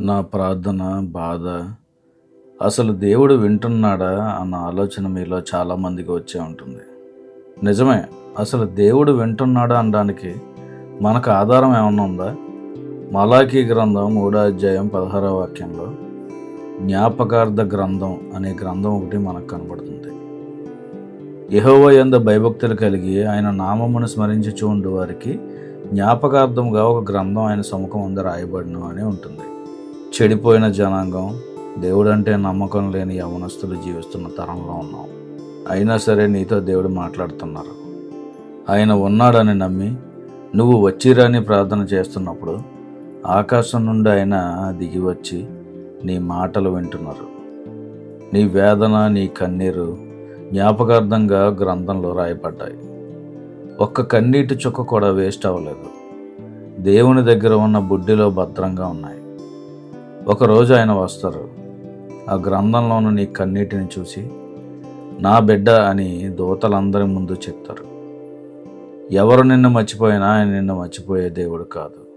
నా ప్రార్థన బాధ. అసలు దేవుడు వింటున్నాడా అన్న ఆలోచన మీలో చాలామందికి వచ్చే ఉంటుంది. నిజమే అసలు దేవుడు వింటున్నాడా అనడానికి మనకు ఆధారం ఏమన్నా ఉందా? మలాఖీ గ్రంథం మూడో అధ్యాయం పదహారో వాక్యంలో జ్ఞాపకార్థ గ్రంథం అనే గ్రంథం ఒకటి మనకు కనబడుతుంది. యహోవ యంద భయభక్తులు కలిగి ఆయన నామమును స్మరించి చూండు వారికి జ్ఞాపకార్థంగా ఒక గ్రంథం ఆయన సముఖం అందు రాయబడిన అని ఉంటుంది. చెడిపోయిన జనాంగం దేవుడంటే నమ్మకం లేని యవనస్తులు జీవిస్తున్న తరంలో ఉన్నాం. అయినా సరే నీతో దేవుడు మాట్లాడుతున్నారు. ఆయన ఉన్నాడని నమ్మి నువ్వు వచ్చిరాని ప్రార్థన చేస్తున్నప్పుడు ఆకాశం నుండి ఆయన దిగి వచ్చి నీ మాటలు వింటున్నారు. నీ వేదన నీ కన్నీరు జ్ఞాపకార్థంగా గ్రంథంలో రాయబడ్డాయి. ఒక్క కన్నీటి చుక్క కూడా వేస్ట్ అవ్వలేదు. దేవుని దగ్గర ఉన్న బుడ్డిలో భద్రంగా ఉన్నాయి. ఒకరోజు ఆయన వస్తారు. ఆ గ్రంథంలోని నీ కన్నీటిని చూసి నా బిడ్డ అని దూతలందరి ముందు చెప్తారు. ఎవరు నిన్ను మర్చిపోయినా ఆయన నిన్ను మర్చిపోయే దేవుడు కాదు.